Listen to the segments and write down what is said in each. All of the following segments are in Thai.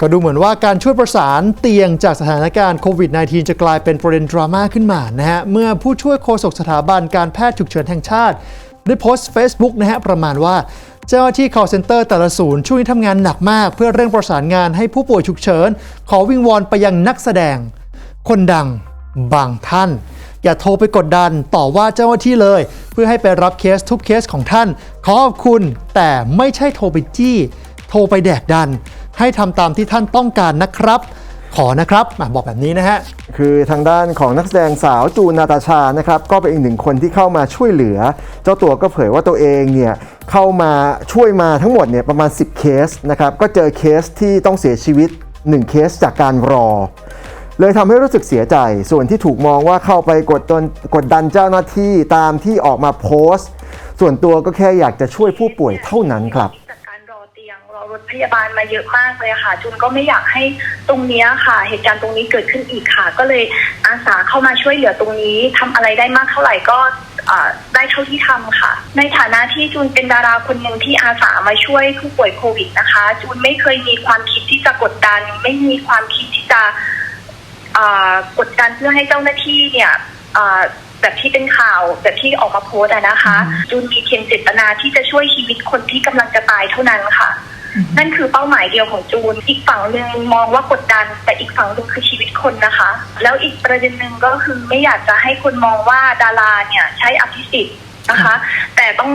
ก็ดูเหมือนว่าการช่วยประสานเตียงจากสถานการณ์โควิด -19 จะกลายเป็นประเด็นดราม่าขึ้นมานะฮะ เมื่อผู้ช่วยโฆษกสถาบันการแพทย์ฉุกเฉินแห่งชาติ ได้โพสต์ Facebook นะฮะ ประมาณว่าเจ้าหน้าที่ call center แต่ละศูนย์ช่วงนี้ทำงานหนักมาก เพื่อเร่งประสานงานให้ผู้ป่วยฉุกเฉิน ขอวิงวอนไปยังนักแสดง คนดังบางท่าน อย่าโทรไปกดดันต่อว่าเจ้าหน้าที่เลย เพื่อให้ไปรับเคสทุกเคสของท่าน ขอขอบคุณแต่ไม่ใช่โทรไปจี้ โทรไปแดกดัน ให้ทำตามที่ท่านต้องการนะครับ ขอนะครับอะบอกแบบนี้นะฮะ คือทางด้านของนักแสดงสาวจูนนาตาชานะครับ ก็เป็นอีกหนึ่งคนที่เข้ามาช่วยเหลือ เจ้าตัวก็เผยว่าตัวเองเนี่ยเข้ามาช่วยมาทั้งหมดเนี่ยประมาณ 10 เคสนะครับก็เจอเคสที่ต้องเสียชีวิต 1 เคสจากการรอ เลยทำให้รู้สึกเสียใจ ส่วนที่ถูกมองว่าเข้าไปกดดันกดดันเจ้าหน้าที่ตามที่ออกมาโพสต์ ส่วนตัวก็แค่อยากจะช่วยผู้ป่วยเท่านั้นครับ พยาบาลมาเยอะมากเลยค่ะ จุนก็ไม่อยากให้ตรงเนี้ยค่ะ เหตุการณ์ตรงนี้เกิดขึ้นอีกค่ะ ก็เลยอาสาเข้ามาช่วยเหลือตรงนี้ทำอะไรได้มากเท่าไหร่ก็อ่าได้เท่าที่ทำค่ะ ในฐานะที่จูนเป็นดาราคนหนึ่งที่อาสามาช่วยผู้ป่วยโควิดนะคะ จูนไม่เคยมีความคิดที่จะกดดัน ไม่มีความคิดที่จะอ่ากดดันเพื่อให้เจ้าหน้าที่เนี่ยอ่าแบบที่เป็นข่าวแบบที่ออกมาโพสต์อะนะคะ จูนมีเพียงเจตนาที่จะช่วยชีวิตคนที่กำลังจะตายเท่านั้นค่ะ นั่นคือเป้าหมายเดียวของจูน อีกฝั่งหนึ่งมองว่ากดดัน แต่อีกฝั่งหนึ่งคือชีวิตคนนะคะ แล้วอีกประเด็นหนึ่งก็คือไม่อยากจะให้คนมองว่าดาราเนี่ยใช้อภิสิทธิ์นะคะ แต่ต้อง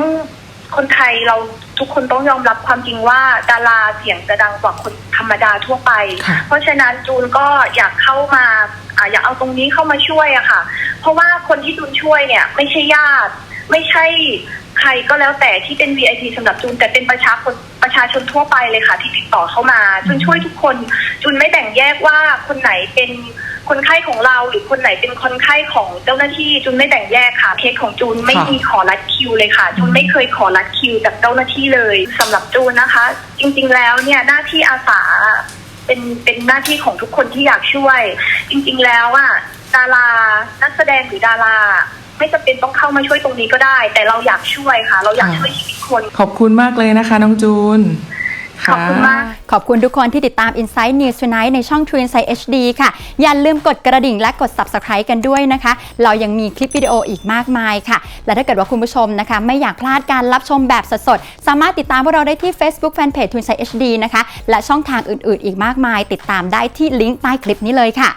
คนไทยเราทุกคนต้องยอมรับความจริงว่าดาราเสียงจะดังกว่าคนธรรมดาทั่วไปค่ะเพราะฉะนั้นจูนก็อยากเข้ามาอ่าอยากเอาตรงนี้เข้ามาช่วยอะค่ะ เพราะว่าคนที่จูนช่วยเนี่ยไม่ใช่ญาติ ไม่ใช่ใครก็แล้วแต่ที่เป็น VIP สำหรับจูน แต่เป็นประชาชนประชาชนทั่วไปเลยค่ะ ที่ติดต่อเข้ามาจูนช่วยทุกคน จูนไม่แบ่งแยกว่าคนไหนเป็นคนไข้ของเราหรือคนไหนเป็นคนไข้ของเจ้าหน้าที่จูนไม่แบ่งแยกค่ะเคสของจูนไม่ค่ะมีขอรัดคิวเลยค่ะจูนไม่เคยขอรัดคิวจากเจ้าหน้าที่เลยสำหรับจูนนะคะ จริง ๆ แล้วเนี่ยหน้าที่อาสาเป็นเป็นหน้าที่ของทุกคนที่อยากช่วย จริง ๆ แล้วอะดารานักแสดงหรือดารา ไม่จำเป็นต้องเข้ามาช่วยตรงนี้ก็ได้ แต่เราอยากช่วยค่ะ เราอยากค่ะช่วยชีวิตคนขอบคุณมากเลยนะคะน้องจูนขอบคุณมาก ขอบคุณทุกคนที่ติดตาม Inside News Tonight ในช่อง True Insight HD ค่ะ อย่าลืมกดกระดิ่งและกด Subscribe กันด้วยนะคะ เรายังมีคลิปวิดีโออีกมากมายค่ะ และถ้าเกิดว่าคุณผู้ชมนะคะ ไม่อยากพลาดการรับชมแบบสดๆ สามารถติดตามพวกเราได้ที่ Facebook Fanpage True Insight HD นะคะ และช่องทางอื่นๆ อีกมากมาย ติดตามได้ที่ลิงก์ใต้คลิปนี้เลยค่ะ